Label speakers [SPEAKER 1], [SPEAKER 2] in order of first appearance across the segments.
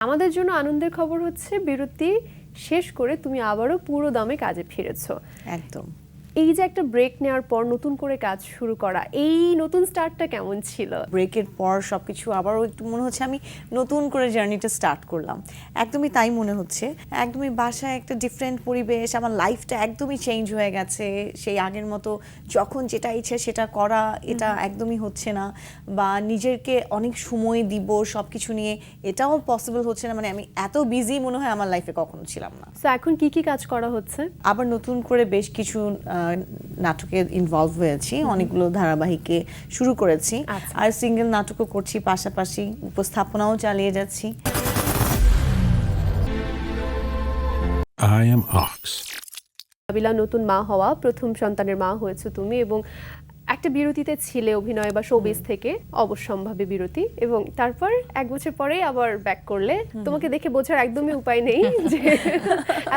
[SPEAKER 1] আমাদের জন্য আনন্দের খবর হচ্ছে, বিরতি শেষ করে তুমি আবারও পুরো দমে কাজে ফিরেছো।
[SPEAKER 2] একদম।
[SPEAKER 1] এই যে একটা ব্রেক নেওয়ার পর নতুন করে কাজ শুরু করা এই নতুন স্টার্টটা কেমন ছিল?
[SPEAKER 2] ব্রেকের পর সবকিছু আবারও একটু মনে হচ্ছে আমি নতুন করে জার্নিটা স্টার্ট করলাম। একদমই তাই মনে হচ্ছে। একদমই বাসায় একটা ডিফারেন্ট পরিবেশ আমার লাইফটা একদমই চেঞ্জ হয়ে গেছে। সেই আগের মতো যখন যেটা ইচ্ছে সেটা করা এটা একদমই হচ্ছে না। বা নিজেকে অনেক সময় দিব সব কিছু নিয়ে এটাও পসিবল হচ্ছে না। মানে আমি এত বিজি মনে হয় আমার লাইফে কখনো ছিলাম না।
[SPEAKER 1] তো এখন কি কি কাজ করা হচ্ছে?
[SPEAKER 2] আবার নতুন করে বেশ কিছু নাটকে ইনভলভ হয়েছি অনেকগুলো ধারাবাহিকে শুরু করেছি
[SPEAKER 1] আচ্ছা।
[SPEAKER 2] আর সিঙ্গেল নাটকও করছি পাশাপাশি উপস্থাপনাও চালিয়ে যাচ্ছি
[SPEAKER 3] I am Ox.
[SPEAKER 1] নাবিলা নতুন মা হওয়া প্রথম সন্তানের মা হয়েছে তুমি এবং একটা বিরতিতে ছিলে অভিনয় বা শোবিজ থেকে অবশ্যম্ভাবী বিরতি এবং তারপর এক বছর পরে আবার ব্যাক করলে। তোমাকে দেখে বোঝার একদমই উপায় নেই যে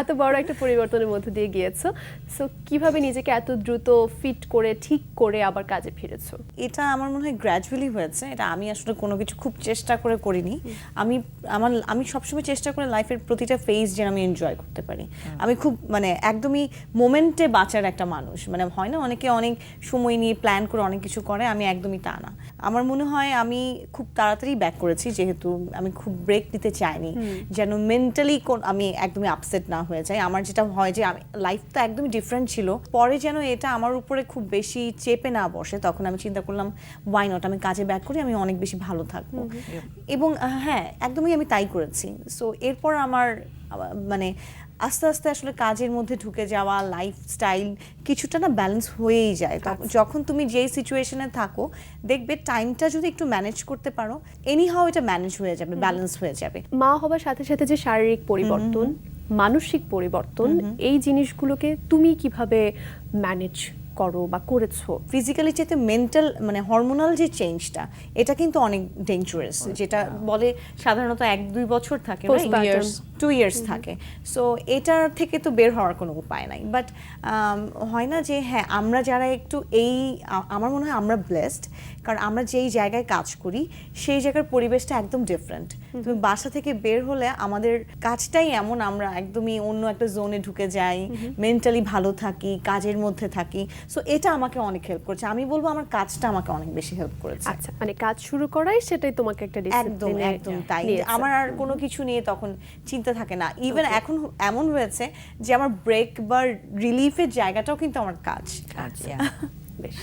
[SPEAKER 1] এত বড় একটা পরিবর্তনের মধ্যে দিয়ে গিয়েছো। সো কীভাবে নিজেকে এত দ্রুত ফিট করে ঠিক করে আবার কাজে ফিরেছো?
[SPEAKER 2] এটা আমার মনে হয় গ্র্যাজুয়ালি হয়েছে। এটা আমি আসলে কোনো কিছু খুব চেষ্টা করে করিনি। আমি আমার আমি সবসময় চেষ্টা করে লাইফের প্রতিটা ফেজ যেন আমি এনজয় করতে পারি। আমি খুব মানে একদমই মোমেন্টে বাঁচার একটা মানুষ। মানে হয় না? অনেকে অনেক সময় নিয়ে প্ল্যান করে অনেক কিছু করে আমি একদমই তা না। আমার মনে হয় আমি খুব তাড়াতাড়ি ব্যাক করেছি যেহেতু আমি খুব ব্রেক নিতে চাইনি। যেন মেন্টালি আমি একদমই আপসেট না হয়ে যাই। আমার যেটা হয় যে আমি লাইফ তো একদমই ডিফারেন্ট ছিল। পরে যেন এটা আমার উপরে খুব বেশি চেপে না বসে তখন আমি চিন্তা করলাম ওয়াই নট আমি কাজে ব্যাক করি আমি অনেক বেশি ভালো থাকব। এবং হ্যাঁ একদমই আমি তাই করেছি। সো এরপর আমার মানে আস্তে আস্তে আসলে কাজের মধ্যে ঢুকে যাওয়া লাইফস্টাইল কিছুটা না ব্যালেন্স হয়েই যায়। যখন তুমি যেই সিচুয়েশনে থাকো দেখবে টাইমটা যদি একটু ম্যানেজ করতে পারো এনি হাও এটা ম্যানেজ হয়ে যাবে ব্যালেন্স হয়ে যাবে।
[SPEAKER 1] মা হবার সাথে সাথে যে শারীরিক পরিবর্তন মানসিক পরিবর্তন এই জিনিসগুলোকে তুমি কীভাবে ম্যানেজ করো বা করেছ?
[SPEAKER 2] ফিজিক্যালি চাইতে মেন্টাল মানে হরমোনাল যে চেঞ্জটা এটা কিন্তু অনেক ডেঞ্জারাস যেটা বলে সাধারণত এক দুই বছর থাকে. টু ইয়ার্স থাকে। সো এটার থেকে তো বের হওয়ার কোনো উপায় নাই। বাট হয় না যে হ্যাঁ আমরা যারা একটু এই আমার মনে হয় আমরা ব্লেসড কারণ আমরা যেই জায়গায় কাজ করি সেই জায়গার পরিবেশটা একদম ডিফারেন্ট তুমি বাসা থেকে বের হলে আমাদের কাজটাই এমন আমরা একদমই অন্য একটা জোনে ঢুকে যাই মেন্টালি ভালো থাকি কাজের মধ্যে থাকি। সো এটা আমাকে অনেক হেল্প করেছে। আমি বলব আমার কাজটা আমাকে অনেক বেশি হেল্প করেছে।
[SPEAKER 1] আচ্ছা মানে কাজ শুরু করাই সেটাই তোমাকে একটা
[SPEAKER 2] একদম একদম তাই। আমার আর কোনো কিছু নিয়ে তখন চিন্তা থাকে না। ইভেন এখন এমন হয়েছে যে আমার ব্রেক বা রিলিফের জায়গাটাও কিন্তু আমার কাজ।
[SPEAKER 1] আচ্ছা বেশ।